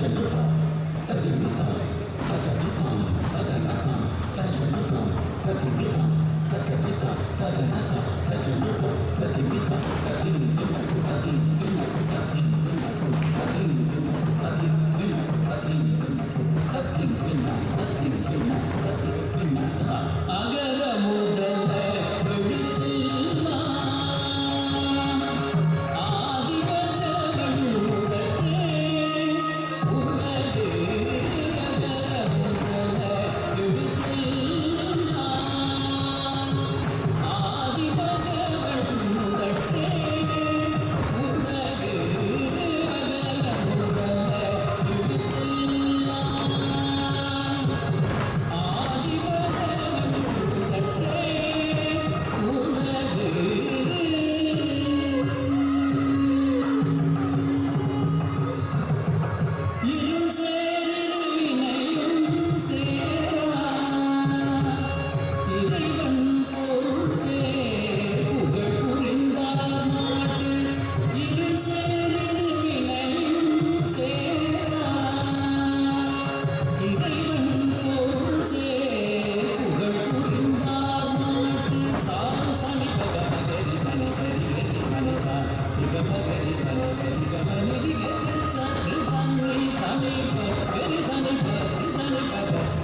تجمعا تجمعا تجمعا تجمعا تجمعا تجمعا تجمعا تجمعا تجمعا تجمعا تجمعا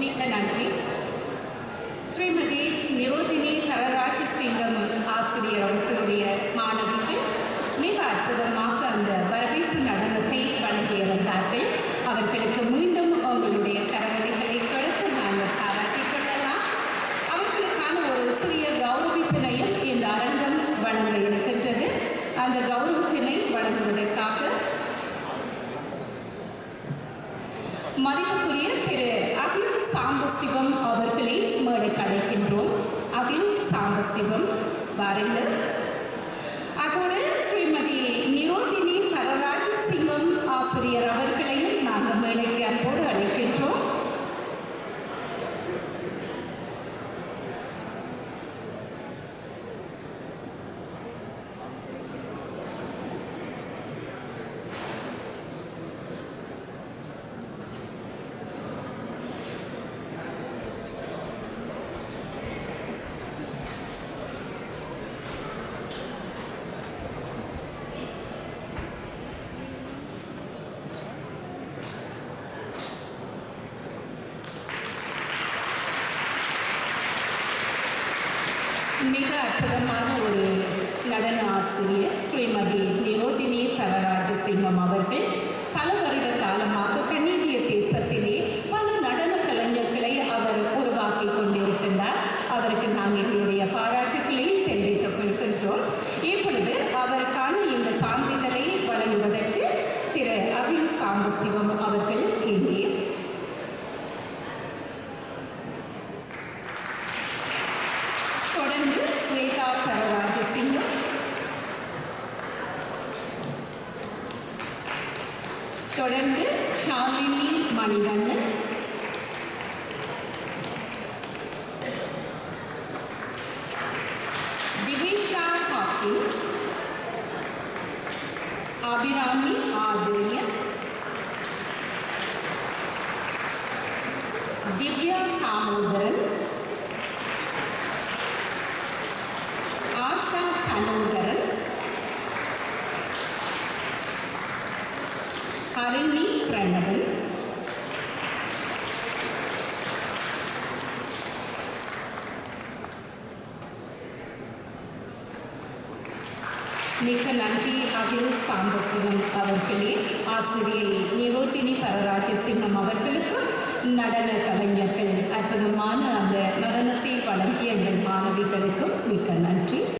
மிக்க நன்றி. ஸ்ரீமதி நிரோதினி தலராஜ் சிங்கம் ஆசிரியர் அவர்களுடைய மாணவிகள் மிக அற்புதமாக அந்த வர சாம்பசிவம் அவர்களை மேடைக்கு அழைக்கின்றோம். அகில் சாம்பசிவம் வாருங்கள். மிக அற்புதமான ஒரு நடன ஆசிரியர் ஸ்ரீமதி நிரோதினி தவராஜசிங்கம் அவர்கள். பல வருட காலமாக கனேடிய தேசத்திலே பல நடன கலைஞர்களை அவர் உருவாக்கி கொண்டிருக்கின்றார். அவருக்கு நாங்கள் எங்களுடைய பாராட்டுகளையும் தெரிவித்துக் கொள்கின்றோம். இப்பொழுது அவருக்கான இந்த சான்றிதழை வழங்குவதற்கு திரு அகில் சாம்பசிவம் அவர்கள் தொடர்ந்து ஷாலினி மணிவண்ணன் திவிஷா ஹாக்கின்ஸ் அபிராமி ஆதிரியன் திவ்யா தாமோதரன் ஆஷா கனோதரன் அருணி பிரணவன் மிக்க நன்றி அகில் சாம்பசிவம் அவர்களே. ஆசிரியை நிரோதினி பரராஜசிங்கம் அவர்களுக்கும் நடன கலைஞர்கள் அற்புதமான அந்த நடனத்தை வழங்கிய எங்கள் மாணவிகளுக்கும் மிக்க நன்றி.